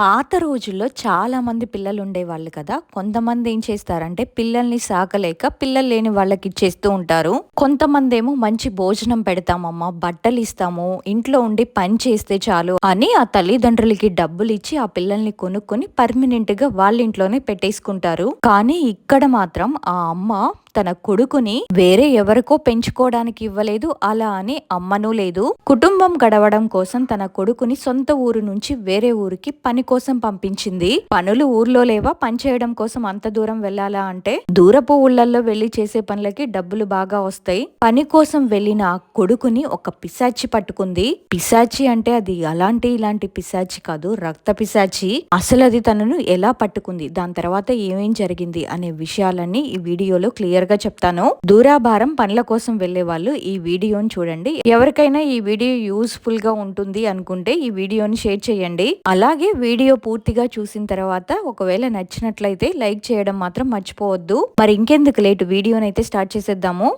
పాత రోజుల్లో చాలామంది పిల్లలు ఉండేవాళ్ళు కదా. కొంతమంది ఏం చేస్తారంటే పిల్లల్ని సాకలేక పిల్లలు లేని వాళ్ళకి ఇచ్చేస్తూ ఉంటారు. కొంతమంది ఏమో మంచి భోజనం పెడతామమ్మా బట్టలు ఇస్తాము ఇంట్లో ఉండి పని చేస్తే చాలు అని ఆ తల్లిదండ్రులకి డబ్బులు ఇచ్చి ఆ పిల్లల్ని కొనుక్కొని పర్మనెంట్గా వాళ్ళ ఇంట్లోనే పెట్టేసుకుంటారు. కానీ ఇక్కడ మాత్రం ఆ అమ్మ తన కొడుకుని వేరే ఎవరికో పెంచుకోవడానికి ఇవ్వలేదు అలా అని అమ్మను లేదు. కుటుంబం గడవడం కోసం తన కొడుకుని సొంత ఊరు నుంచి వేరే ఊరికి పని కోసం పంపించింది. పనులు ఊర్లో లేవా? పని చేయడం కోసం అంత దూరం వెళ్ళాలా అంటే దూరపు ఊళ్ళల్లో వెళ్ళి చేసే పనులకి డబ్బులు బాగా వస్తాయి. పని కోసం వెళ్ళిన ఆ కొడుకుని ఒక పిశాచి పట్టుకుంది. పిశాచి అంటే అది అలాంటి ఇలాంటి పిశాచి కాదు రక్త పిశాచి. అసలు అది తనను ఎలా పట్టుకుంది? దాని తర్వాత ఏమేం జరిగింది? అనే విషయాలన్నీ ఈ వీడియోలో క్లియర్ క్లియర్గా చెప్తాను. దూరాభారం పనుల కోసం వెళ్ళే వాళ్ళు ఈ వీడియోని చూడండి. ఎవరికైనా ఈ వీడియో యూస్ఫుల్గా ఉంటుంది అనుకుంటే ఈ వీడియోని షేర్ చేయండి. అలాగే వీడియో పూర్తిగా చూసిన తర్వాత ఒకవేళ నచ్చినట్లయితే లైక్ చేయడం మాత్రం మర్చిపోవద్దు. మరి ఇంకెందుకు లేటు? వీడియోని అయితే స్టార్ట్ చేసేద్దాము.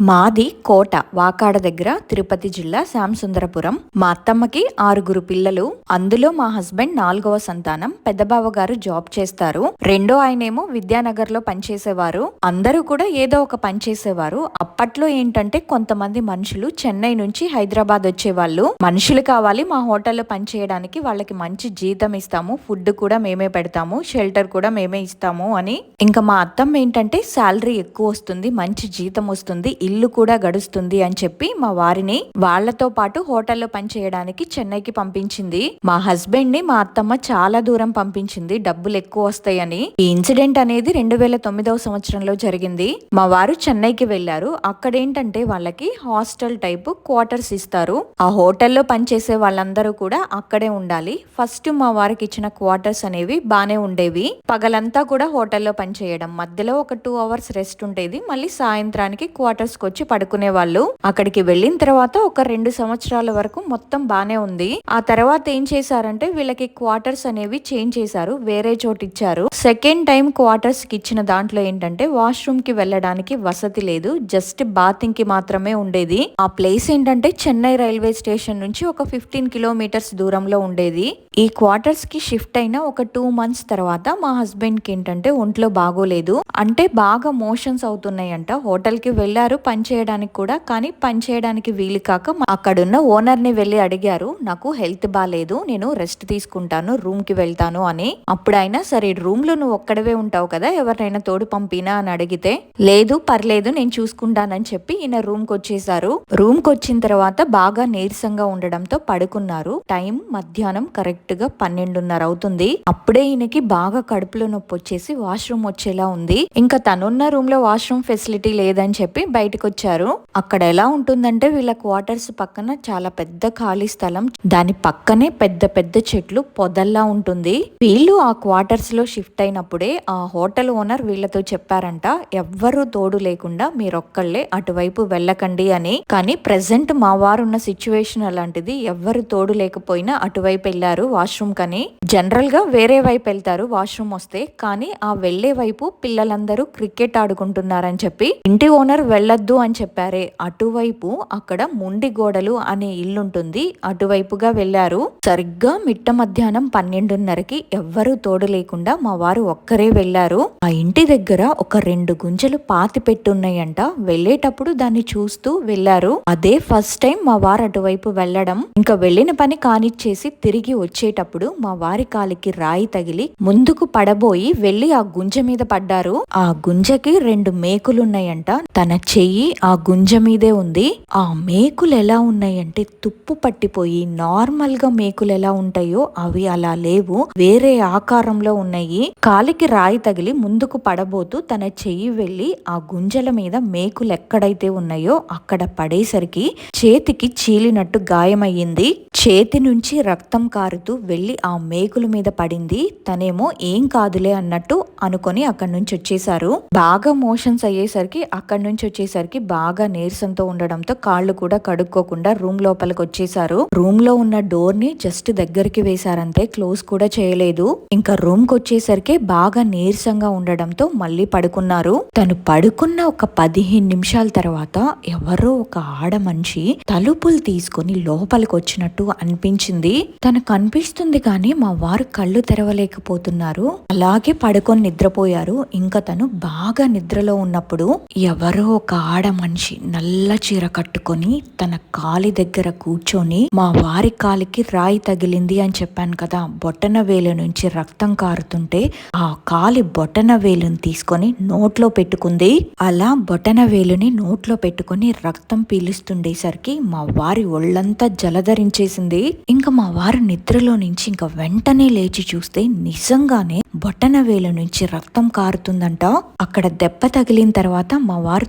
మాది కోట వాకాడ దగ్గర తిరుపతి జిల్లా శ్యాంసుందరపురం మా అత్తమ్మకి ఆరుగురు పిల్లలు అందులో మా హస్బెండ్ నాలుగవ సంతానం పెద్దబావ గారు జాబ్ చేస్తారు. రెండో ఆయనేమో విద్యానగర్లో పనిచేసేవారు. అందరూ కూడా ఏదో ఒక పని చేసేవారు. అప్పట్లో ఏంటంటే కొంతమంది మనుషులు చెన్నై నుంచి హైదరాబాద్ వచ్చేవాళ్ళు. మనుషులు కావాలి మా హోటల్లో పనిచేయడానికి వాళ్ళకి మంచి జీతం ఇస్తాము. ఫుడ్ కూడా మేమే పెడతాము. షెల్టర్ కూడా మేమే ఇస్తాము అని. ఇంకా మా అత్తమ్మ ఏంటంటే శాలరీ ఎక్కువ వస్తుంది మంచి జీతం వస్తుంది. ఇల్లు కూడా గడుస్తుంది అని చెప్పి మా వారిని వాళ్ళతో పాటు హోటల్లో పనిచేయడానికి చెన్నైకి పంపించింది. మా హస్బెండ్ని మా అత్తమ్మ చాలా దూరం పంపించింది. డబ్బులు ఎక్కువ వస్తాయని. ఈ ఇన్సిడెంట్ అనేది రెండు వేల తొమ్మిదవ సంవత్సరంలో జరిగింది. మా వారు చెన్నైకి వెళ్ళారు అక్కడేంటంటే వాళ్ళకి హాస్టల్ టైప్ క్వార్టర్స్ ఇస్తారు. ఆ హోటల్లో పనిచేసే వాళ్ళందరూ కూడా అక్కడే ఉండాలి. ఫస్ట్ మా వారికి ఇచ్చిన క్వార్టర్స్ అనేవి బానే ఉండేవి. పగలంతా కూడా హోటల్లో పనిచేయడం మధ్యలో ఒక టూ అవర్స్ రెస్ట్ ఉండేది. మళ్ళీ సాయంత్రానికి క్వార్టర్స్ తీసుకొచ్చి పడుకునే వాళ్ళు అక్కడికి వెళ్ళిన తర్వాత ఒక రెండు సంవత్సరాల వరకు మొత్తం బానే ఉంది. ఆ తర్వాత ఏం చేశారంటే వీళ్ళకి క్వార్టర్స్ అనేవి చేంజ్ చేశారు వేరే చోటు ఇచ్చారు. సెకండ్ టైం క్వార్టర్స్కి ఇచ్చిన దాంట్లో ఏంటంటే వాష్రూమ్కి వెళ్ళడానికి వసతి లేదు జస్ట్ బాతింగ్కి మాత్రమే ఉండేది. ఆ ప్లేస్ ఏంటంటే చెన్నై రైల్వే స్టేషన్ నుంచి ఒక ఫిఫ్టీన్ కిలోమీటర్స్ దూరంలో ఉండేది. ఈ క్వార్టర్స్కి షిఫ్ట్ అయిన ఒక టూ మంత్స్ తర్వాత మా హస్బెండ్కి ఏంటంటే ఒంట్లో బాగోలేదు. అంటే బాగా మోషన్స్ అవుతున్నాయంట. హోటల్కి వెళ్ళారు పని చేయడానికి కూడా కానీ పని చేయడానికి వీలు కాక అక్కడున్న ఓనర్ని వెళ్ళి అడిగారు. నాకు హెల్త్ బాగాలేదు నేను రెస్ట్ తీసుకుంటాను రూమ్కి వెళ్తాను అని. అప్పుడైనా సరే రూమ్లో నువ్వు ఒక్కడవే ఉంటావు కదా ఎవరినైనా తోడు పంపినా అని అడిగితే లేదు పర్లేదు నేను చూసుకుంటానని చెప్పి ఈయన రూమ్కి వచ్చేసారు రూమ్కి వచ్చిన తర్వాత బాగా నీరసంగా ఉండడంతో పడుకున్నారు. టైం మధ్యాహ్నం కరెక్ట్గా పన్నెండున్నర అవుతుంది. అప్పుడే ఈయనకి బాగా కడుపులో నొప్పి వచ్చేసి వాష్రూమ్ వచ్చేలా ఉంది. ఇంకా తనున్న రూమ్లో వాష్రూమ్ ఫెసిలిటీ లేదని చెప్పి బయట వచ్చారు అక్కడ ఎలా ఉంటుందంటే వీళ్ళ క్వార్టర్స్ పక్కన చాలా పెద్ద ఖాళీ స్థలం. దాని పక్కనే పెద్ద పెద్ద చెట్లు పొదల్లా ఉంటుంది. వీళ్ళు ఆ క్వార్టర్స్లో షిఫ్ట్ అయినప్పుడే ఆ హోటల్ ఓనర్ వీళ్ళతో చెప్పారంట ఎవ్వరూ తోడు లేకుండా మీరొక్కళ్ళే అటువైపు వెళ్ళకండి అని. కానీ ప్రెసెంట్ మా వారు ఉన్న సిచ్యువేషన్ అలాంటిది ఎవ్వరు తోడు లేకపోయినా అటువైపు వెళ్ళారు వాష్రూమ్ కని. జనరల్గా వేరే వైపు వెళ్తారు వాష్రూమ్ వస్తే కానీ ఆ వెళ్ళే వైపు పిల్లలందరూ క్రికెట్ ఆడుకుంటున్నారని చెప్పి ఇంటి ఓనర్ వెళ్ళొద్దు అని చెప్పారే. అటువైపు అక్కడ ముండి గోడలు అనే ఇల్లుంటుంది. అటువైపుగా వెళ్ళారు సరిగ్గా మిట్ట మధ్యాహ్నం పన్నెండున్నరకి ఎవ్వరూ తోడు లేకుండా మా వారు ఒక్కరే వెళ్ళారు ఆ ఇంటి దగ్గర ఒక రెండు గుంజలు పాతి పెట్టున్నాయంట. వెళ్ళేటప్పుడు దాన్ని చూస్తూ వెళ్ళారు అదే ఫస్ట్ టైం మా వారు అటువైపు వెళ్ళడం ఇంకా వెళ్ళిన పని కానిచ్చేసి తిరిగి వచ్చేటప్పుడు మా వారి కాలికి రాయి తగిలి ముందుకు పడబోయి వెళ్ళి ఆ గుంజ మీద పడ్డారు. ఆ గుంజకి రెండు మేకులున్నాయంట. తన చెయ్యి ఆ గుంజ మీదే ఉంది. ఆ మేకులు ఎలా ఉన్నాయంటే తుప్పు పట్టిపోయి నార్మల్గా మేకులు ఎలా ఉంటాయో అవి అలా లేవు. వేరే ఆకారంలో ఉన్నాయి. కాలికి రాయి తగిలి ముందుకు పడబోతూ తన చెయ్యి వెళ్ళి ఆ గుంజల మీద మేకులు ఎక్కడైతే ఉన్నాయో అక్కడ పడేసరికి చేతికి చీలినట్టు గాయమయ్యింది. చేతి నుంచి రక్తం కారుతూ వెళ్ళి ఆ మేకుల మీద పడింది. తనేమో ఏం కాదులే అన్నట్టు అనుకొని అక్కడి నుంచి వచ్చేసారు బాగా మోషన్స్ అయ్యేసరికి అక్కడి నుంచి వచ్చేసరికి వచ్చేసరికి బాగా నీరసంతో ఉండడంతో కాళ్ళు కూడా కడుక్కోకుండా రూమ్ లోపలికి వచ్చేసారు. రూమ్లో ఉన్న డోర్ని జస్ట్ దగ్గరికి వేశారంతే క్లోజ్ కూడా చేయలేదు. ఇంకా రూమ్కి వచ్చేసరికి బాగా నీరసంగా ఉండడంతో మళ్ళీ పడుకున్నారు. తను పడుకున్న ఒక పదిహేను నిమిషాల తర్వాత ఎవరో ఒక ఆడ మనిషి తలుపులు తీసుకొని లోపలికి వచ్చినట్టు అనిపించింది. తనకు కనిపిస్తుంది కానీ మా వారు కళ్ళు తెరవలేకపోతున్నారు. అలాగే పడుకొని నిద్రపోయారు. ఇంకా తను బాగా నిద్రలో ఉన్నప్పుడు ఎవరో ఒక ఆడ మనిషి నల్ల చీర కట్టుకొని తన కాలి దగ్గర కూర్చొని మా వారి కాలికి రాయి తగిలింది అని చెప్పాను కదా బొట్టన వేలు నుంచి రక్తం కారుతుంటే ఆ కాలి బొటన వేలుని తీసుకొని నోట్లో పెట్టుకుంది. అలా బొటన వేలుని నోట్లో పెట్టుకొని రక్తం పీలుస్తుండేసరికి మా వారి ఒళ్ళంతా జలధరించేసింది. ఇంకా మా వారు నిద్రలో నుంచి ఇంకా వెంటనే లేచి చూస్తే నిజంగానే బొటన వేలు నుంచి రక్తం కారుతుందంట. అక్కడ దెబ్బ తగిలిన తర్వాత మా వారు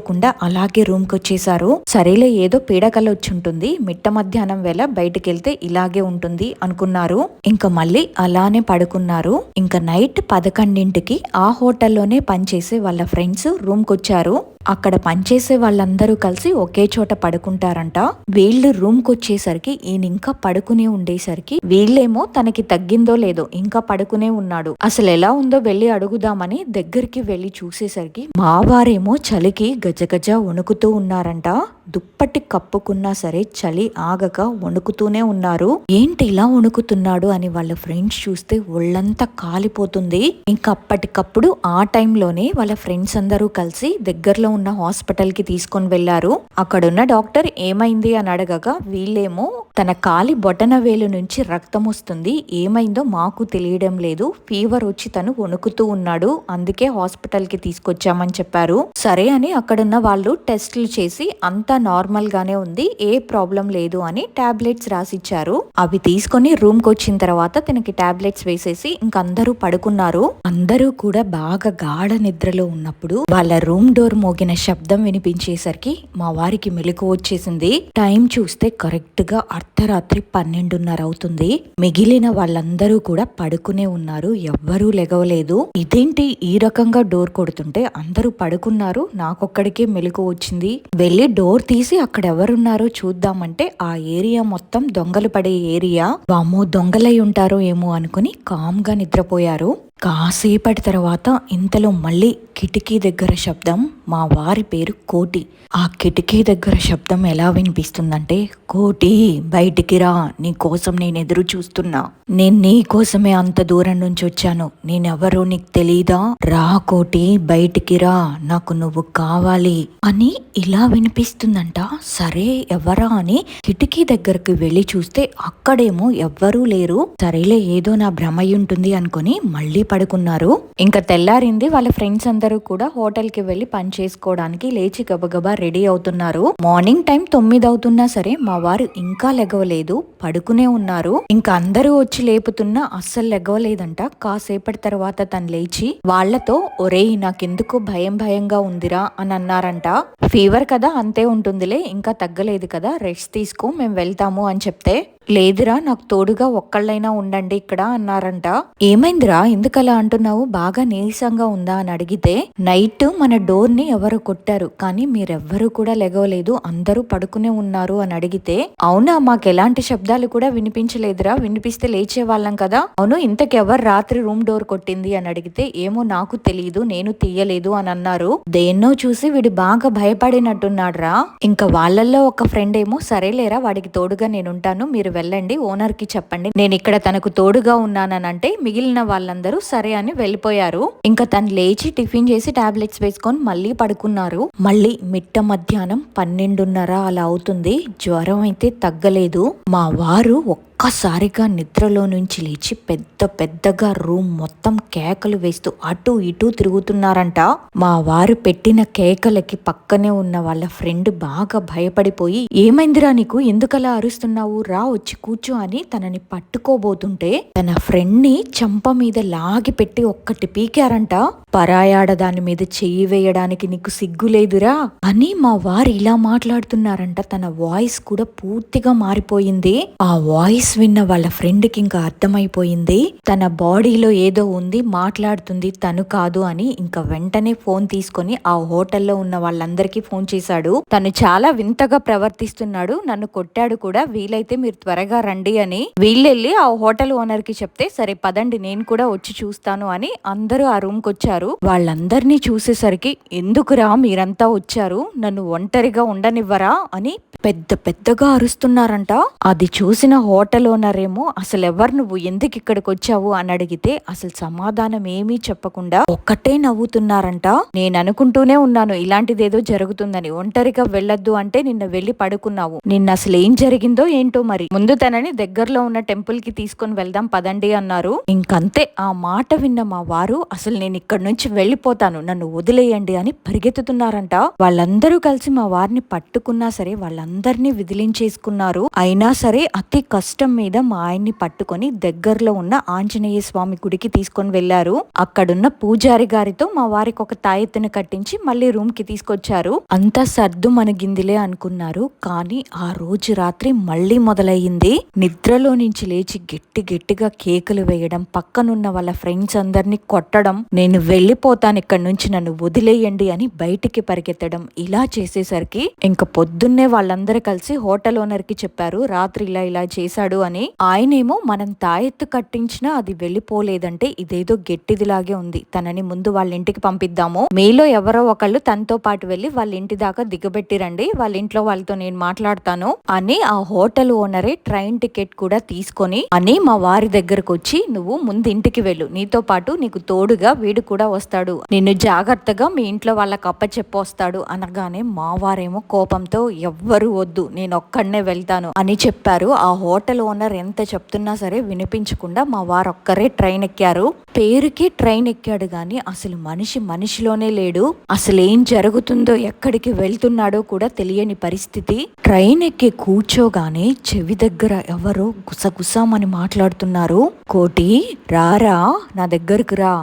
తుడుచుకోకుండా అలాగే రూమ్కి వచ్చేసారు సరేలే ఏదో పీడకల వచ్చి ఉంటుంది మిట్ట మధ్యాహ్నం వేళ బయటకెళ్తే ఇలాగే ఉంటుంది అనుకున్నారు. ఇంకా మళ్ళీ అలానే పడుకున్నారు. ఇంకా నైట్ పదకొండింటికి ఆ హోటల్లోనే పనిచేసే వాళ్ళ ఫ్రెండ్స్ రూమ్కి వచ్చారు అక్కడ పనిచేసే వాళ్ళందరూ కలిసి ఒకే చోట పడుకుంటారంట. వీళ్ళు రూమ్కి వచ్చేసరికి ఈయన ఇంకా పడుకునే ఉండేసరికి వీళ్ళేమో తనకి తగ్గిందో లేదో ఇంకా పడుకునే ఉన్నాడు. అసలు ఎలా ఉందో వెళ్ళి అడుగుదామని దగ్గరికి వెళ్ళి చూసేసరికి మా వారేమో చలికి గజగజ వణుకుతూ ఉన్నారంట. దుప్పటి కప్పుకున్నా సరే చలి ఆగక వణుకుతూనే ఉన్నారు. ఏంటి ఇలా వణుకుతున్నాడు అని వాళ్ళ ఫ్రెండ్స్ చూస్తే ఒళ్ళంతా కాలిపోతుంది. ఇంకా అప్పటికప్పుడు ఆ టైంలోనే వాళ్ళ ఫ్రెండ్స్ అందరూ కలిసి దగ్గరలో ఉన్న హాస్పిటల్కి తీసుకొని వెళ్ళారు అక్కడున్న డాక్టర్ ఏమైంది అని అడగగా వీళ్ళేమో తన కాలి బొటన వేలు నుంచి రక్తం వస్తుంది. ఏమైందో మాకు తెలియడం లేదు. ఫీవర్ వచ్చి తను వణుకుతూ ఉన్నాడు. అందుకే హాస్పిటల్కి తీసుకొచ్చామని చెప్పారు. సరే అని అక్కడున్న వాళ్ళు టెస్టులు చేసి అంతా నార్మల్ గానే ఉంది ఏ ప్రాబ్లం లేదు అని టాబ్లెట్స్ రాసిచ్చారు. అవి తీసుకొని రూమ్కి వచ్చిన తర్వాత తనకి టాబ్లెట్స్ వేసేసి ఇంకందరూ పడుకున్నారు. అందరూ కూడా బాగా గాఢ నిద్రలో ఉన్నప్పుడు వాళ్ళ రూమ్ డోర్ మోగిన శబ్దం వినిపించేసరికి మా వారికి మెలకు వచ్చేసింది. టైం చూస్తే కరెక్ట్గా అర్ధరాత్రి పన్నెండున్నర అవుతుంది. మిగిలిన వాళ్ళందరూ కూడా పడుకునే ఉన్నారు ఎవ్వరూ లెగవలేదు. ఇదేంటి ఈ రకంగా డోర్ కొడుతుంటే అందరూ పడుకున్నారు నాకొక్కడికే మెలకు వచ్చింది. వెళ్ళి డోర్ తీసి అక్కడ ఎవరున్నారో చూద్దామంటే ఆ ఏరియా మొత్తం దొంగలు పడే ఏరియా. వామో దొంగలై ఉంటారో ఏమో అనుకుని కామ్గా నిద్రపోయారు. కాసేపటి తర్వాత ఇంతలో మళ్ళీ కిటికీ దగ్గర శబ్దం మా వారి పేరు కోటి. ఆ కిటికీ దగ్గర శబ్దం ఎలా వినిపిస్తుందంటే కోటి బయటికి రా నీ కోసం నేను ఎదురు చూస్తున్నా. నేను నీ కోసమే అంత దూరం నుంచి వచ్చాను. నేనెవరో నీకు తెలీదా? రా కోటి బయటికి రా నాకు నువ్వు కావాలి అని ఇలా వినిపిస్తుందంట. సరే ఎవరా అని కిటికీ దగ్గరకు వెళ్ళి చూస్తే అక్కడేమో ఎవ్వరూ లేరు. సరేలే ఏదో నా భ్రమయ్యుంటుంది ఉంటుంది అనుకుని మళ్ళీ పడుకున్నారు. ఇంకా తెల్లారింది వాళ్ళ ఫ్రెండ్స్ అందరూ కూడా హోటల్కి వెళ్ళి పని చేసుకోవడానికి లేచి గబగబా రెడీ అవుతున్నారు. మార్నింగ్ టైం తొమ్మిది అవుతున్నా సరే మా వారు ఇంకా లెగవలేదు పడుకునే ఉన్నారు. ఇంకా అందరూ వచ్చి లేపుతున్నా అస్సలు లెగవలేదంట. కాసేపటి తర్వాత తను లేచి వాళ్ళతో ఒరేయ్ నాకెందుకు భయం భయంగా ఉందిరా అని అన్నారంట. ఫీవర్ కదా అంతే ఉంటుందిలే ఇంకా తగ్గలేదు కదా రెస్ట్ తీసుకో మేము వెళ్తాము అని చెప్తే లేదురా నాకు తోడుగా ఒక్కళ్ళైనా ఉండండి ఇక్కడ అన్నారంట. ఏమైందిరా ఎందుకలా అంటున్నావు? బాగా నీరసంగా ఉందా అని అడిగితే నైట్ మన డోర్ని ఎవరు కొట్టారు కానీ మీరెవ్వరూ కూడా లెగవలేదు అందరూ పడుకునే ఉన్నారు అని అడిగితే అవునా మాకు ఎలాంటి శబ్దాలు కూడా వినిపించలేదురా వినిపిస్తే లేచే వాళ్ళం కదా. అవును ఇంతకెవరు రాత్రి రూమ్ డోర్ కొట్టింది అని అడిగితే ఏమో నాకు తెలియదు నేను తీయలేదు అని అన్నారు. దేన్నో చూసి వీడు బాగా భయపడినట్టున్నాడు రా ఇంకా వాళ్ళల్లో ఒక ఫ్రెండ్ ఏమో సరేలేరా వాడికి తోడుగా నేనుంటాను మీరు వెళ్ళండి ఓనర్కి చెప్పండి. నేను ఇక్కడ తనకు తోడుగా ఉన్నానని అంటే మిగిలిన వాళ్ళందరూ సరే అని వెళ్ళిపోయారు. ఇంకా తను లేచి టిఫిన్ చేసి టాబ్లెట్స్ వేసుకొని మళ్ళీ పడుకున్నారు. మళ్ళీ మిట్ట మధ్యాహ్నం పన్నెండున్నర అలా అవుతుంది. జ్వరం అయితే తగ్గలేదు. మా వారు ఒక్కసారిగా నిద్రలో నుంచి లేచి పెద్ద పెద్దగా రూమ్ మొత్తం కేకలు వేస్తూ అటు ఇటు తిరుగుతున్నారంట. మా వారు పెట్టిన కేకలకి పక్కనే ఉన్న వాళ్ళ ఫ్రెండ్ బాగా భయపడిపోయి ఏమైందిరా నీకు? ఎందుకలా అరుస్తున్నావు? రా వచ్చి కూర్చో అని తనని పట్టుకోబోతుంటే తన ఫ్రెండ్ని చంప మీద లాగి పెట్టి ఒక్కటి పీకారంట. పరాయాడ దాని మీద చెయ్యి వేయడానికి నీకు సిగ్గు లేదురా అని మా వారు ఇలా మాట్లాడుతున్నారంట. తన వాయిస్ కూడా పూర్తిగా మారిపోయింది. ఆ వాయిస్ వాయిస్ విన్న వాళ్ళ ఫ్రెండ్కి ఇంకా అర్థమైపోయింది. తన బాడీలో ఏదో ఉంది మాట్లాడుతుంది తను కాదు అని ఇంకా వెంటనే ఫోన్ తీసుకొని ఆ హోటల్లో ఉన్న వాళ్ళందరికీ ఫోన్ చేశాడు. తను చాలా వింతగా ప్రవర్తిస్తున్నాడు. నన్ను కొట్టాడు కూడా. వీలైతే మీరు త్వరగా రండి అని. వీళ్ళెళ్ళి ఆ హోటల్ ఓనర్కి చెప్తే సరే పదండి నేను కూడా వచ్చి చూస్తాను అని అందరూ ఆ రూమ్కి వచ్చారు. వాళ్ళందరినీ చూసేసరికి ఎందుకురా మీరంతా వచ్చారు? నన్ను ఒంటరిగా ఉండనివ్వరా? అని పెద్ద పెద్దగా అరుస్తున్నారంట. అది చూసిన హోటల్ ఓనర్ అసలు ఎవరు నువ్వు? ఎందుకు ఇక్కడికి వచ్చావు? అని అడిగితే అసలు సమాధానం ఏమీ చెప్పకుండా ఒక్కటే నవ్వుతున్నారంట. నేను అనుకుంటూనే ఉన్నాను ఇలాంటిదేదో జరుగుతుందని. ఒంటరిగా వెళ్ళొద్దు అంటే నిన్న వెళ్ళి పడుకున్నావు. నిన్న అసలు ఏం జరిగిందో ఏంటో మరి? ముందు తనని దగ్గరలో ఉన్న టెంపుల్కి తీసుకొని వెళ్దాం పదండి అన్నారు. ఇంకంతే ఆ మాట విన్న మా వారు అసలు నేను ఇక్కడ నుంచి వెళ్ళిపోతాను నన్ను వదిలేయండి అని పరిగెత్తుతున్నారంట. వాళ్ళందరూ కలిసి మా వారిని పట్టుకున్నా సరే వాళ్ళందరినీ విదిలించేసుకున్నారు. అయినా సరే అతి కష్టం మీద మా ఆయన్ని పట్టుకొని దగ్గరలో ఉన్న ఆంజనేయ స్వామి గుడికి తీసుకొని వెళ్ళారు అక్కడున్న పూజారి గారితో మా వారికి ఒక తాయెత్తును కట్టించి మళ్ళీ రూమ్కి తీసుకొచ్చారు. అంతా సర్దు మన గిందిలే అనుకున్నారు. కానీ ఆ రోజు రాత్రి మళ్ళీ మొదలయ్యింది. నిద్రలో నుంచి లేచి గట్టి గట్టిగా కేకులు వేయడం పక్కనున్న వాళ్ళ ఫ్రెండ్స్ అందరినీ కొట్టడం నేను వెళ్ళిపోతాను ఇక్కడ నుంచి నన్ను వదిలేయండి అని బయటికి పరిగెత్తడం ఇలా చేసేసరికి ఇంక పొద్దున్నే వాళ్ళందరూ కలిసి హోటల్ ఓనర్కి చెప్పారు. రాత్రి ఇలా ఇలా చేశాడు అని ఆయనేమో మనం తాయెత్తు కట్టించినా అది వెళ్ళిపోలేదంటే ఇదేదో గట్టిదిలాగే ఉంది. తనని ముందు వాళ్ళ ఇంటికి పంపిద్దాము. మీలో ఎవరో ఒకళ్ళు తనతో పాటు వెళ్ళి వాళ్ళ ఇంటి దాకా దిగబెట్టిరండి. వాళ్ళ ఇంట్లో వాళ్ళతో నేను మాట్లాడతాను అని ఆ హోటల్ ఓనరే ట్రైన్ టికెట్ కూడా తీసుకొని అని మా వారి దగ్గరకు వచ్చి నువ్వు ముందు ఇంటికి వెళ్ళు. నీతో పాటు నీకు తోడుగా వీడు కూడా వస్తాడు. నిన్ను జాగ్రత్తగా మీ ఇంట్లో వాళ్ళకి అప్ప చెప్పొస్తాడు అనగానే మా వారేమో కోపంతో ఎవ్వరు వద్దు. నేను ఒక్కడనే వెళ్తాను అని చెప్పారు ఆ హోటల్ ఓనర్ ఎంత చెప్తున్నా సరే వినిపించకుండా మా వారు ఒక్కరే ట్రైన్ ఎక్కారు పేరుకి ట్రైన్ ఎక్కాడు గాని అసలు మనిషి మనిషిలోనే లేడు. అసలు ఏం జరుగుతుందో ఎక్కడికి వెళ్తున్నాడో కూడా తెలియని పరిస్థితి. ట్రైన్ ఎక్కి కూర్చోగానే చెవి దగ్గర ఎవరో గుసగుసామని మాట్లాడుతున్నారు. కోటి రారా నా దగ్గరకు రా.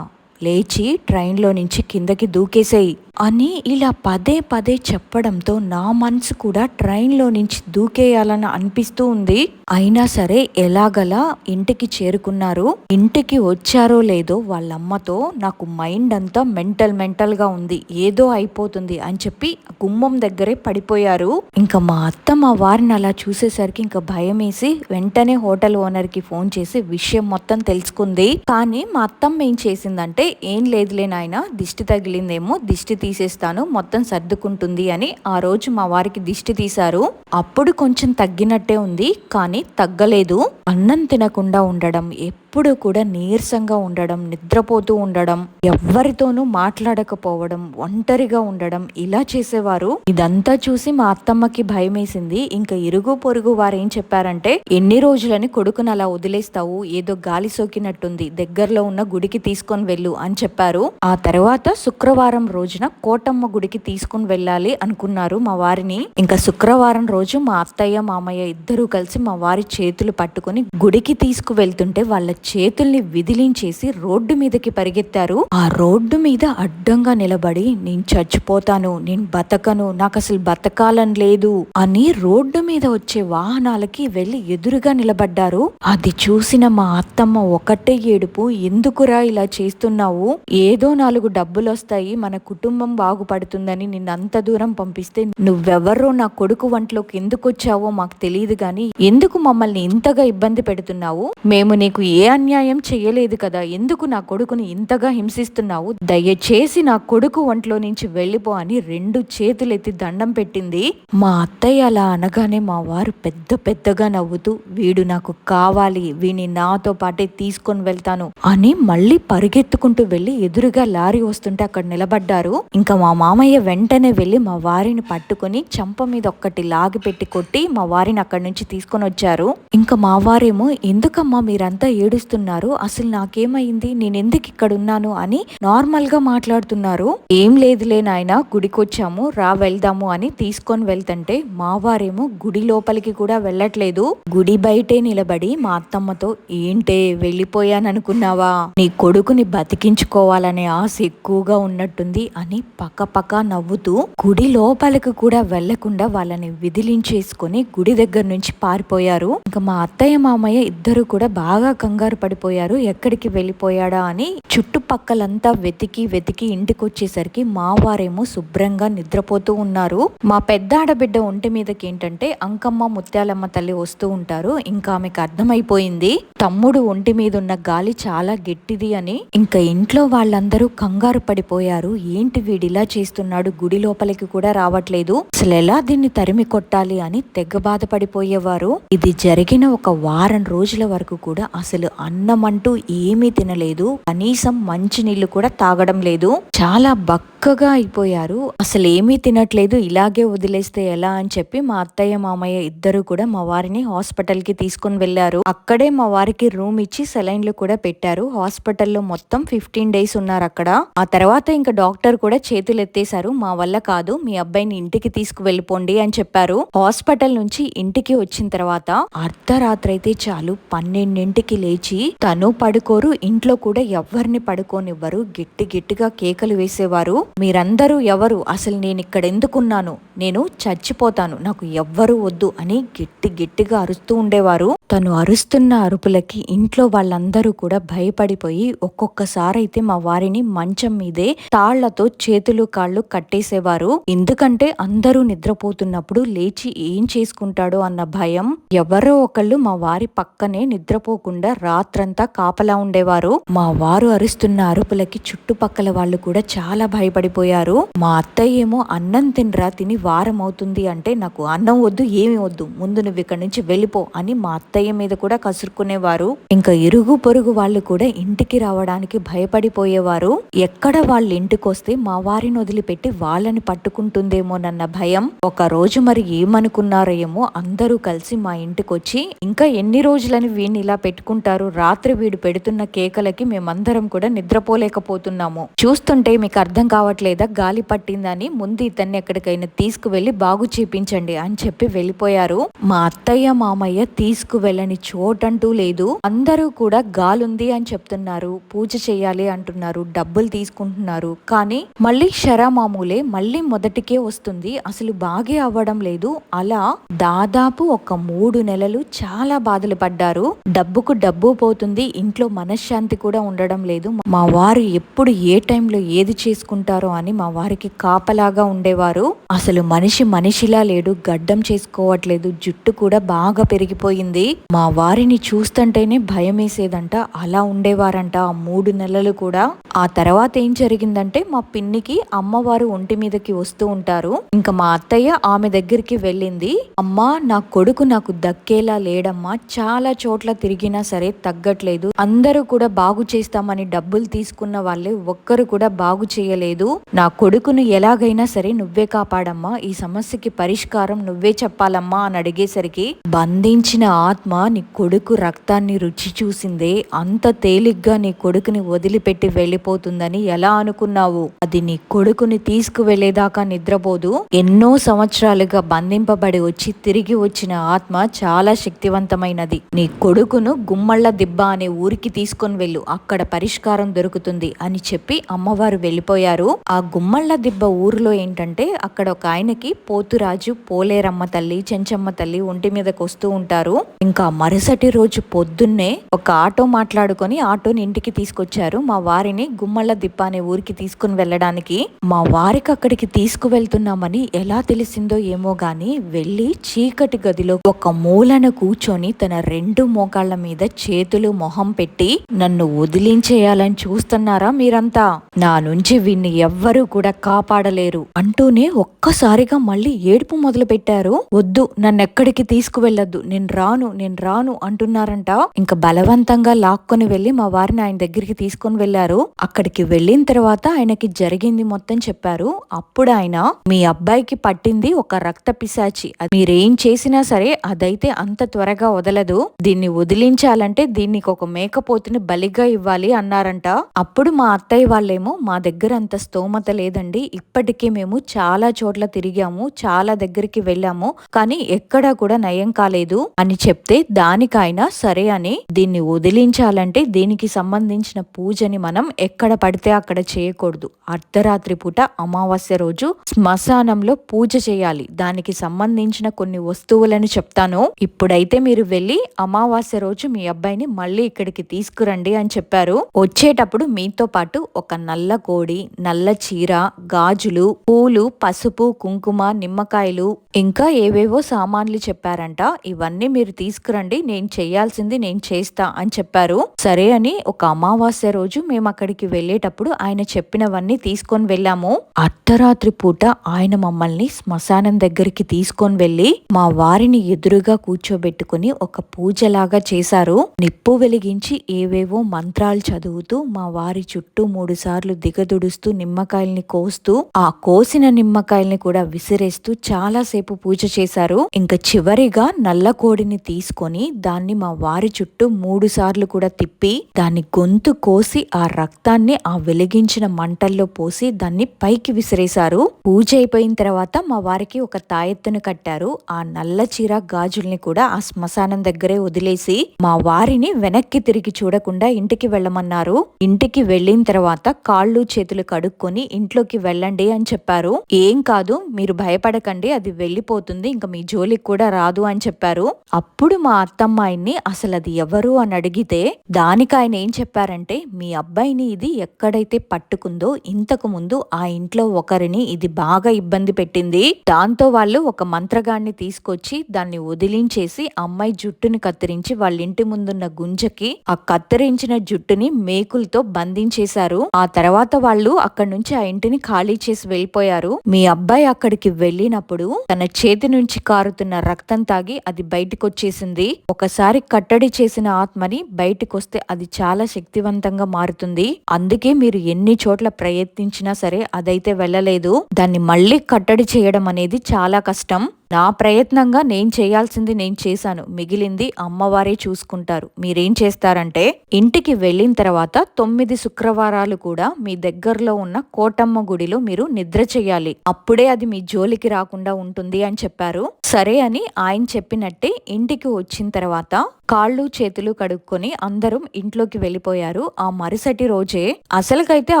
లేచి ట్రైన్లో నుంచి కిందకి దూకేసేయి అని ఇలా పదే పదే చెప్పడంతో నా మనసు కూడా ట్రైన్లో నుంచి దూకేయాలని అనిపిస్తూ ఉంది. అయినా సరే ఎలాగలా ఇంటికి చేరుకున్నారు? ఇంటికి వచ్చారో లేదో వాళ్ళమ్మతో నాకు మైండ్ అంతా మెంటల్ మెంటల్గా ఉంది. ఏదో అయిపోతుంది అని చెప్పి గుమ్మం దగ్గరే పడిపోయారు. ఇంకా మా అత్త మా వారిని అలా చూసేసరికి ఇంకా భయం వేసి వెంటనే హోటల్ ఓనర్కి ఫోన్ చేసి విషయం మొత్తం తెలుసుకుంది. కానీ మా అత్తమ్మ ఏం చేసిందంటే ఏం లేదులే నాయన దిష్టి తగిలిందేమో దిష్టి తీసేస్తాను మొత్తం సర్దుకుంటుంది అని ఆ రోజు మా వారికి దిష్టి తీశారు. అప్పుడు కొంచెం తగ్గినట్టే ఉంది కానీ తగ్గలేదు. అన్నం తినకుండా ఉండడం ఎప్పుడు కూడా నీరసంగా ఉండడం నిద్రపోతూ ఉండడం ఎవ్వరితోనూ మాట్లాడకపోవడం ఒంటరిగా ఉండడం ఇలా చేసేవారు. ఇదంతా చూసి మా అత్తమ్మకి భయమేసింది. ఇంకా ఇరుగు పొరుగు వారు ఏం చెప్పారంటే ఎన్ని రోజులని కొడుకును అలా వదిలేస్తావు? ఏదో గాలి సోకినట్టుంది. దగ్గరలో ఉన్న గుడికి తీసుకొని వెళ్ళు అని చెప్పారు. ఆ తర్వాత శుక్రవారం రోజున కోటమ్మ గుడికి తీసుకుని వెళ్ళాలి అనుకున్నారు మా వారిని. ఇంకా శుక్రవారం రోజు మా అత్తయ్య మామయ్య ఇద్దరూ కలిసి మా వారి చేతులు పట్టుకుని గుడికి తీసుకు వెళ్తుంటే వాళ్ళ చేతుల్ని విదిలించేసి రోడ్డు మీదకి పరిగెత్తారు. ఆ రోడ్డు మీద అడ్డంగా నిలబడి నేను చచ్చిపోతాను నేను బతకను నాకు అసలు బతకాలని లేదు అని రోడ్డు మీద వచ్చే వాహనాలకి వెళ్ళి ఎదురుగా నిలబడ్డారు. అది చూసిన మా అత్తమ్మ ఒకటే ఏడుపు ఎందుకురా ఇలా చేస్తున్నావు? ఏదో నాలుగు డబ్బులు వస్తాయి మన కుటుంబం బాగుపడుతుందని నిన్నంత దూరం పంపిస్తే నువ్వెవరో నా కొడుకు వంటలోకి ఎందుకు వచ్చావో మాకు తెలియదు గాని ఎందుకు మమ్మల్ని ఇంతగా ఇబ్బంది పెడుతున్నావు? మేము నీకు ఏ అన్యాయం చేయలేదు కదా. ఎందుకు నా కొడుకుని ఇంతగా హింసిస్తున్నావు? దయచేసి నా కొడుకు ఒంట్లో నుంచి వెళ్ళిపో అని రెండు చేతులెత్తి దండం పెట్టింది. మా అత్తయ్య అలా అనగానే మా వారు పెద్ద పెద్దగా నవ్వుతూ వీడు నాకు కావాలి వీని నాతో పాటే తీసుకొని వెళ్తాను అని మళ్ళీ పరిగెత్తుకుంటూ వెళ్ళి ఎదురుగా లారీ వస్తుంటే అక్కడ నిలబడ్డారు. ఇంకా మా మామయ్య వెంటనే వెళ్ళి మా వారిని పట్టుకొని చంప మీద ఒక్కటి లాగి పెట్టి కొట్టి మా వారిని అక్కడి నుంచి తీసుకొని వచ్చారు. ఇంకా మా వారేమో ఎందుకమ్మా మీరంతా ఏడు ఏడుస్తున్నారు. అసలు నాకేమైంది? నేను ఎందుకు ఇక్కడ ఉన్నాను అని నార్మల్గా మాట్లాడుతున్నారు. ఏం లేదులే నాయన గుడికొచ్చాము. రా వెళ్దాము అని తీసుకొని వెళ్తుంటే మావారేమో గుడి లోపలికి కూడా వెళ్ళట్లేదు. గుడి బయటే నిలబడి మా అత్తమ్మతో ఏంటే వెళ్ళిపోయాననుకున్నావా? నీ కొడుకుని బతికించుకోవాలనే ఆశ ఎక్కువగా ఉన్నట్టుంది అని పక్కపక్క నవ్వుతూ గుడి లోపలికి కూడా వెళ్ళకుండా వాళ్ళని విదిలించేసుకొని గుడి దగ్గర నుంచి పారిపోయారు. ఇంకా మా అత్తయ్య మామయ్య ఇద్దరు కూడా బాగా కంగారు కంగారు పడిపోయారు. ఎక్కడికి వెళ్ళిపోయాడా అని చుట్టుపక్కలంతా వెతికి వెతికి ఇంటికి వచ్చేసరికి మా వారేమో శుభ్రంగా నిద్రపోతూ ఉన్నారు. మా పెద్ద ఆడబిడ్డ ఒంటి మీదకి ఏంటంటే అంకమ్మ ముత్యాలమ్మ తల్లి వస్తూ ఉంటారు. ఇంకా ఆమెకు అర్థమైపోయింది. తమ్ముడు ఒంటి మీద ఉన్న గాలి చాలా గట్టిది అని ఇంకా ఇంట్లో వాళ్ళందరూ కంగారు పడిపోయారు. ఏంటి వీడిలా చేస్తున్నాడు? గుడి లోపలికి కూడా రావట్లేదు. అసలు ఎలా దీన్ని తరిమి కొట్టాలి అని తెగ బాధపడిపోయేవారు. ఇది జరిగిన ఒక వారం రోజుల వరకు కూడా అసలు అన్నం అంటూ ఏమీ తినలేదు. కనీసం మంచి నీళ్ళు కూడా తాగడం లేదు. చాలా బక్కగా అయిపోయారు. అసలు ఏమీ తినట్లేదు. ఇలాగే వదిలేస్తే ఎలా అని చెప్పి మా అత్తయ్య మామయ్య ఇద్దరు కూడా మా వారిని హాస్పిటల్కి తీసుకుని వెళ్ళారు అక్కడే మా వారికి రూమ్ ఇచ్చి సెలైన్లు కూడా పెట్టారు. హాస్పిటల్లో మొత్తం ఫిఫ్టీన్ డేస్ ఉన్నారు అక్కడ. ఆ తర్వాత ఇంకా డాక్టర్ కూడా చేతులు ఎత్తేశారు. మా వల్ల కాదు మీ అబ్బాయిని ఇంటికి తీసుకువెళ్ళిపోండి అని చెప్పారు. హాస్పిటల్ నుంచి ఇంటికి వచ్చిన తర్వాత అర్ధరాత్రి అయితే చాలు. పన్నెండింటికి లేచి తను పడుకోరు ఇంట్లో కూడా ఎవరిని పడుకోనివ్వరు గట్టి గట్టిగా కేకలు వేసేవారు. మీరందరూ ఎవరు? అసలు నేను ఇక్కడ ఎందుకున్నాను నేను చచ్చిపోతాను నాకు ఎవ్వరూ వద్దు అని గిట్టి గట్టిగా అరుస్తూ ఉండేవారు. తను అరుస్తున్న అరుపులకి ఇంట్లో వాళ్ళందరూ కూడా భయపడిపోయి ఒక్కొక్కసారి అయితే మా వారిని మంచం మీదే తాళ్ళతో చేతులు కాళ్ళు కట్టేసేవారు. ఎందుకంటే అందరూ నిద్రపోతున్నప్పుడు లేచి ఏం చేసుకుంటాడో అన్న భయం. ఎవరో ఒకళ్ళు మా వారి పక్కనే నిద్రపోకుండా రా రాత్రంతా కాపలా ఉండేవారు. మా వారు అరుస్తున్న అరుపులకి చుట్టుపక్కల వాళ్ళు కూడా చాలా భయపడిపోయారు. మా అత్తయ్య ఏమో అన్నం తినరా తిని వారం అవుతుంది అంటే నాకు అన్నం వద్దు ఏమి వద్దు ముందు నువ్వు ఇక్కడ నుంచి వెళ్ళిపో అని మా అత్తయ్య మీద కూడా కసురుకునేవారు. ఇంకా ఇరుగు పొరుగు వాళ్ళు కూడా ఇంటికి రావడానికి భయపడిపోయేవారు. ఎక్కడ వాళ్ళ ఇంటికి వస్తే మా వారిని వదిలిపెట్టి వాళ్ళని పట్టుకుంటుందేమోనన్న భయం. ఒక రోజు మరి ఏమనుకున్నారో ఏమో అందరూ కలిసి మా ఇంటికి వచ్చి ఇంకా ఎన్ని రోజులని వీణ్ణి ఇలా పెట్టుకుంటారు రాత్రి వీడు పెడుతున్న కేకలకి మేమందరం కూడా నిద్రపోలేకపోతున్నాము. చూస్తుంటే మీకు అర్థం కావట్లేదా? గాలి పట్టిందని ముందు ఇతన్ని ఎక్కడికైనా తీసుకువెళ్ళి బాగు చేపించండి అని చెప్పి వెళ్ళిపోయారు. మా అత్తయ్య మామయ్య తీసుకువెళ్ళని చోటంటూ లేదు. అందరూ కూడా గాలుంది అని చెప్తున్నారు. పూజ చేయాలి అంటున్నారు. డబ్బులు తీసుకుంటున్నారు. కానీ మళ్ళీ శరామామూలే మళ్ళీ మొదటికే వస్తుంది. అసలు బాగే అవ్వడం లేదు. అలా దాదాపు ఒక మూడు నెలలు చాలా బాధలు పడ్డారు. డబ్బుకు డబ్బు పోతుంది. ఇంట్లో మనశ్శాంతి కూడా ఉండడం లేదు. మా వారు ఎప్పుడు ఏ టైంలో ఏది చేసుకుంటారో అని మా వారికి కాపలాగా ఉండేవారు. అసలు మనిషి మనిషిలా లేడు గడ్డం చేసుకోవట్లేదు జుట్టు కూడా బాగా పెరిగిపోయింది. మా వారిని చూస్తుంటేనే భయం వేసేదంట అలా ఉండేవారంట ఆ మూడు నెలలు కూడా. ఆ తర్వాత ఏం జరిగిందంటే మా పిన్నికి అమ్మవారు ఒంటి మీదకి వస్తూ ఉంటారు. ఇంకా మా అత్తయ్య ఆమె దగ్గరికి వెళ్ళింది. అమ్మా నా కొడుకు నాకు దక్కేలా లేడమ్మా చాలా చోట్ల తిరిగినా సరే తగ్గట్లేదు. అందరూ కూడా బాగు చేస్తామని డబ్బులు తీసుకున్న వాళ్ళే ఒక్కరు కూడా బాగు చేయలేదు. నా కొడుకును ఎలాగైనా సరే నువ్వే కాపాడమ్మా. ఈ సమస్యకి పరిష్కారం నువ్వే చెప్పాలమ్మా అని అడిగేసరికి బంధించిన ఆత్మ నీ కొడుకు రక్తాన్ని రుచి చూసిందే. అంత తేలిగ్గా నీ కొడుకుని వదిలిపెట్టి వెళ్ళిపోతుందని ఎలా అనుకున్నావు? అది నీ కొడుకుని తీసుకువెళ్ళేదాకా నిద్రపోదు. ఎన్నో సంవత్సరాలుగా బంధింపబడి వచ్చి తిరిగి వచ్చిన ఆత్మ చాలా శక్తివంతమైనది. నీ కొడుకును గుమ్మళ్ళ దిబ్బ అనే ఊరికి తీసుకొని వెళ్ళు. అక్కడ పరిష్కారం దొరుకుతుంది అని చెప్పి అమ్మవారు వెళ్ళిపోయారు. ఆ గుమ్మళ్ళ దిబ్బ ఊరిలో ఏంటంటే అక్కడ ఒక ఆయనకి పోతురాజు పోలేరమ్మ తల్లి చెంచమ్మ తల్లి ఒంటి మీదకి వస్తూ ఉంటారు. ఇంకా మరుసటి రోజు పొద్దున్నే ఒక ఆటో మాట్లాడుకొని ఆటోని ఇంటికి తీసుకొచ్చారు. మా వారిని గుమ్మళ్ళ దిబ్బ అనే ఊరికి తీసుకుని వెళ్ళడానికి. మా వారికి అక్కడికి తీసుకువెళ్తున్నామని ఎలా తెలిసిందో ఏమో గాని వెళ్ళి చీకటి గదిలో ఒక మూలన కూర్చొని తన రెండు మోకాళ్ళ మీద చే చేతులు మొహం పెట్టి నన్ను వదిలించేయాలని చూస్తున్నారా మీరంతా? నా నుంచి వీన్ని ఎవ్వరూ కూడా కాపాడలేరు అంటూనే ఒక్కసారిగా మళ్ళీ ఏడుపు మొదలు పెట్టారు వద్దు నన్ను ఎక్కడికి తీసుకువెళ్ళొద్దు. నేను రాను నేను రాను అంటున్నారంట. ఇంకా బలవంతంగా లాక్కొని వెళ్ళి మా వారిని ఆయన దగ్గరికి తీసుకొని వెళ్ళారు అక్కడికి వెళ్ళిన తర్వాత ఆయనకి జరిగింది మొత్తం చెప్పారు. అప్పుడు ఆయన మీ అబ్బాయికి పట్టింది ఒక రక్త పిశాచి. అది మీరేం చేసినా సరే అదైతే అంత త్వరగా వదలదు. దీన్ని వదిలించాలంటే దీనికి ఒక మేకపోతుని బలిగా ఇవ్వాలి అన్నారంట. అప్పుడు మా అత్తయ్య వాళ్ళేమో మా దగ్గర అంత స్తోమత లేదండి. ఇప్పటికీ మేము చాలా చోట్ల తిరిగాము చాలా దగ్గరికి వెళ్ళాము కానీ ఎక్కడా కూడా నయం కాలేదు. అని చెప్తే దానికైనా సరే అని దీన్ని వదిలించాలంటే దీనికి సంబంధించిన పూజని మనం ఎక్కడ పడితే అక్కడ చేయకూడదు. అర్ధరాత్రి పూట అమావాస్య రోజు శ్మశానంలో పూజ చేయాలి. దానికి సంబంధించిన కొన్ని వస్తువులను చెప్తాను. ఇప్పుడైతే మీరు వెళ్ళి అమావాస్య రోజు మీ అబ్బాయి అబ్బాయిని మళ్ళీ ఇక్కడికి తీసుకురండి అని చెప్పారు. వచ్చేటప్పుడు మీతో పాటు ఒక నల్ల కోడి నల్ల చీర గాజులు పూలు పసుపు కుంకుమ నిమ్మకాయలు ఇంకా ఏవేవో సామాన్లు చెప్పారంట. ఇవన్నీ మీరు తీసుకురండి నేను చేయాల్సింది నేను చేస్తా అని చెప్పారు. సరే అని ఒక అమావాస్య రోజు మేము అక్కడికి వెళ్ళేటప్పుడు ఆయన చెప్పినవన్నీ తీసుకొని వెళ్ళాము. అర్ధరాత్రి పూట ఆయన మమ్మల్ని శ్మశానం దగ్గరికి తీసుకొని వెళ్ళి మా వారిని ఎదురుగా కూర్చోబెట్టుకుని ఒక పూజలాగా చేశారు. నిప్పు వెలిగించి ఏవేవో మంత్రాలు చదువుతూ మా వారి చుట్టూ మూడుసార్లు దిగదుడుస్తూ నిమ్మకాయల్ని కోస్తూ ఆ కోసిన నిమ్మకాయల్ని కూడా విసిరేస్తూ చాలాసేపు పూజ చేశారు. ఇంకా చివరిగా నల్ల కోడిని తీసుకొని దాన్ని మా వారి చుట్టూ మూడు సార్లు కూడా తిప్పి దాని గొంతు కోసి ఆ రక్తాన్ని ఆ వెలిగించిన మంటల్లో పోసి దాన్ని పైకి విసిరేశారు. పూజ అయిపోయిన తర్వాత మా వారికి ఒక తాయెత్తును కట్టారు. ఆ నల్ల చీర గాజుల్ని కూడా ఆ శ్మశానం దగ్గరే వదిలేసి మా వారి వారిని వెనక్కి తిరిగి చూడకుండా ఇంటికి వెళ్ళమన్నారు. ఇంటికి వెళ్ళిన తర్వాత కాళ్ళు చేతులు కడుక్కొని ఇంట్లోకి వెళ్ళండి అని చెప్పారు. ఏం కాదు మీరు భయపడకండి అది వెళ్ళిపోతుంది ఇంకా మీ జోలికి కూడా రాదు అని చెప్పారు. అప్పుడు మా అత్తమ్మాయిని అసలు అది ఎవరు అని అడిగితే దానికి ఆయన ఏం చెప్పారంటే మీ అబ్బాయిని ఇది ఎక్కడైతే పట్టుకుందో ఇంతకు ముందు ఆ ఇంట్లో ఒకరిని ఇది బాగా ఇబ్బంది పెట్టింది. దాంతో వాళ్ళు ఒక మంత్రగాన్ని తీసుకొచ్చి దాన్ని వదిలించేసి అమ్మాయి జుట్టుని కత్తిరించి వాళ్ళ ఇంటి ముందున్న గుంజకి ఆ కత్తిరించిన జుట్టుని మేకులతో బంధించేశారు. ఆ తర్వాత వాళ్ళు అక్కడి నుంచి ఆ ఇంటిని ఖాళీ చేసి వెళ్ళిపోయారు. మీ అబ్బాయి అక్కడికి వెళ్ళినప్పుడు తన చేతి నుంచి కారుతున్న రక్తం తాగి అది బయటకొచ్చేసింది. ఒకసారి కట్టడి చేసిన ఆత్మని బయటకొస్తే అది చాలా శక్తివంతంగా మారుతుంది. అందుకే మీరు ఎన్ని చోట్ల ప్రయత్నించినా సరే అదైతే వెళ్ళలేదు. దాన్ని మళ్ళీ కట్టడి చేయడం అనేది చాలా కష్టం. నా ప్రయత్నంగా నేను చేయాల్సింది నేను చేశాను. మిగిలింది అమ్మవారే చూసుకుంటారు. మీరేం చేస్తారంటే ఇంటికి వెళ్ళిన తర్వాత తొమ్మిది శుక్రవారాలు కూడా మీ దగ్గరలో ఉన్న కోటమ్మ గుడిలో మీరు నిద్ర చేయాలి. అప్పుడే అది మీ జోలికి రాకుండా ఉంటుంది అని చెప్పారు. సరే అని ఆయన చెప్పినట్టే ఇంటికి వచ్చిన తర్వాత కాళ్ళు చేతులు కడుక్కొని అందరం ఇంట్లోకి వెళ్ళిపోయారు. ఆ మరుసటి రోజే అసలుకైతే ఆ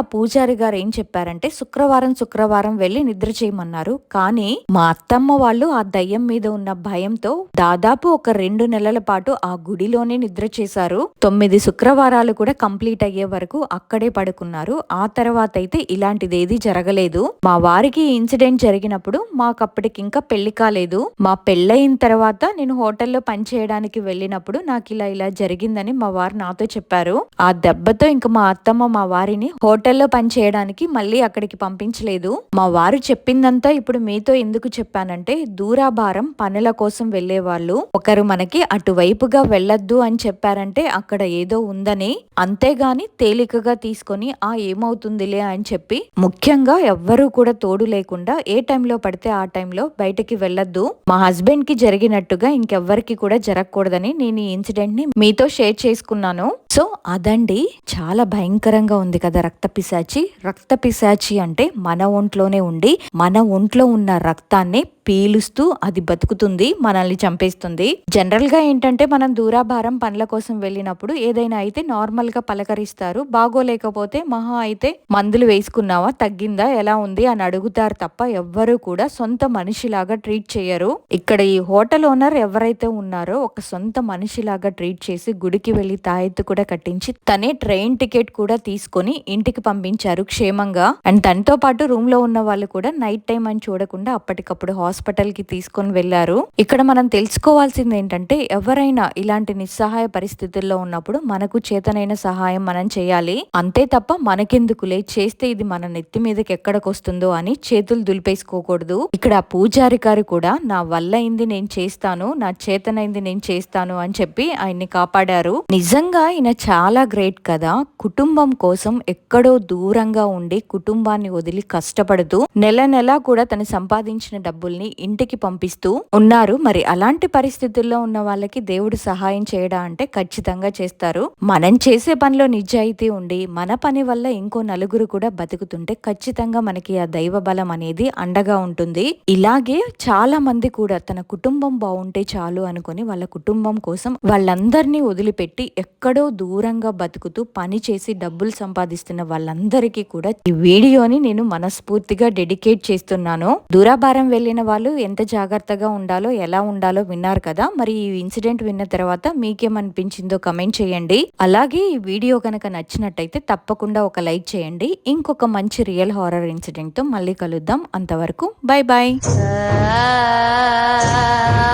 పూజారి గారు ఏం చెప్పారంటే శుక్రవారం శుక్రవారం వెళ్ళి నిద్ర చేయమన్నారు. కానీ మా అత్తమ్మ వాళ్ళు ఆ దయ్యం మీద ఉన్న భయంతో దాదాపు ఒక రెండు నెలల పాటు ఆ గుడిలోనే నిద్ర చేశారు. తొమ్మిది శుక్రవారాలు కూడా కంప్లీట్ అయ్యే వరకు అక్కడే పడుకున్నారు. ఆ తర్వాత అయితే ఇలాంటిది జరగలేదు. మా వారికి ఇన్సిడెంట్ జరిగినప్పుడు మాకు అప్పటికి ఇంకా పెళ్ళి కాలేదు. మా పెళ్ళయిన తర్వాత నేను హోటల్లో పనిచేయడానికి వెళ్ళినప్పుడు నాకు ఇలా ఇలా జరిగిందని మా వారు నాతో చెప్పారు. ఆ దెబ్బతో ఇంకా మా అత్తమ్మ మా వారిని హోటల్లో పనిచేయడానికి మళ్ళీ అక్కడికి పంపించలేదు. మా వారు చెప్పిందంతా ఇప్పుడు మీతో ఎందుకు చెప్పానంటే దూరాభారం పనుల కోసం వెళ్ళే వాళ్ళు ఒకరు మనకి అటువైపుగా వెళ్ళొద్దు అని చెప్పారంటే అక్కడ ఏదో ఉందని అంతేగాని తేలికగా తీసుకొని ఆ ఏమవుతుందిలే అని చెప్పి ముఖ్యంగా ఎవ్వరూ కూడా తోడు లేకుండా ఏ టైంలో పడితే ఆ టైంలో బయటకి వెళ్ళొద్దు. మా హస్బెండ్కి జరిగినట్టుగా ఇంకెవ్వరికి కూడా జరగకూడదని నేను ఈ ఇన్సిడెంట్ని మీతో షేర్ చేసుకున్నాను. సో అదండి చాలా భయంకరంగా ఉంది కదా రక్త పిశాచి. రక్త పిశాచి అంటే మన ఒంట్లోనే ఉండి మన ఒంట్లో ఉన్న రక్తాన్ని పీలుస్తూ అది బతుకుతుంది మనల్ని చంపేస్తుంది. జనరల్గా ఏంటంటే మనం దూరాభారం పనుల కోసం వెళ్ళినప్పుడు ఏదైనా అయితే నార్మల్గా పలకరిస్తారు. బాగోలేకపోతే మహా అయితే మందులు వేసుకున్నావా తగ్గిందా ఎలా ఉంది అని అడుగుతారు తప్ప ఎవ్వరూ కూడా సొంత మనిషిలాగా ట్రీట్ చేయరు. ఇక్కడ ఈ హోటల్ ఓనర్ ఎవరైతే ఉన్నారో ఒక సొంత మనిషిలాగా ట్రీట్ చేసి గుడికి వెళ్ళి తాయెత్తు కూడా కట్టించి తనే ట్రైన్ టికెట్ కూడా తీసుకొని ఇంటికి పంపించారు క్షేమంగా. అండ్ తనతో పాటు రూమ్లో ఉన్న వాళ్ళు కూడా నైట్ టైం అని చూడకుండా అప్పటికప్పుడు హాస్పిటల్కి తీసుకొని వెళ్ళారు ఇక్కడ మనం తెలుసుకోవాల్సింది ఏంటంటే ఎవరైనా ఇలాంటి నిస్సహాయ పరిస్థితుల్లో ఉన్నప్పుడు మనకు చేతనైన సహాయం మనం చేయాలి. అంతే తప్ప మనకెందుకులే? చేస్తే ఇది మన నెత్తి మీదకి ఎక్కడికొస్తుందో అని చేతులు దులిపేసుకోకూడదు. ఇక్కడ పూజారి గారు కూడా నా వల్ల అయింది నేను చేస్తాను నా చేతనైంది నేను చేస్తాను అని చెప్పి ఆయన్ని కాపాడారు. నిజంగా ఈయన చాలా గ్రేట్ కదా. కుటుంబం కోసం ఎక్కడో దూరంగా ఉండి కుటుంబాన్ని వదిలి కష్టపడుతూ నెల నెల కూడా తను సంపాదించిన డబ్బుల్ని ఇంటికి పంపిస్తూ ఉన్నారు. మరి అలాంటి పరిస్థితుల్లో ఉన్న వాళ్ళకి దేవుడు సహాయం చేయడా అంటే ఖచ్చితంగా చేస్తారు. మనం చేసే పనిలో నిజాయితీ ఉండి మన పని వల్ల ఇంకో నలుగురు కూడా బతుకుతుంటే ఖచ్చితంగా మనకి ఆ దైవ బలం అనేది అండగా ఉంటుంది. ఇలాగే చాలా మంది కూడా తన కుటుంబం బాగుంటే చాలు అనుకుని వాళ్ళ కుటుంబం కోసం వాళ్ళందరినీ వదిలిపెట్టి ఎక్కడో దూరంగా బతుకుతూ పని చేసి డబ్బులు సంపాదిస్తున్న వాళ్ళందరికీ కూడా ఈ వీడియోని నేను మనస్ఫూర్తిగా డెడికేట్ చేస్తున్నాను. దూరాభారం వెళ్ళిన వాళ్ళు ఎంత జాగ్రత్తగా ఉండాలో ఎలా ఉండాలో విన్నారు కదా. మరి ఈ ఇన్సిడెంట్ విన్న తర్వాత మీకేమనిపించిందో కమెంట్ చేయండి. అలాగే ఈ వీడియో కనుక నచ్చినట్టయితే తప్పకుండా ఒక లైక్ చేయండి. ఇంకొక మంచి రియల్ హారర్ ఇన్సిడెంట్తో మళ్ళీ కలుద్దాం. అంతవరకు బాయ్ బాయ్ ah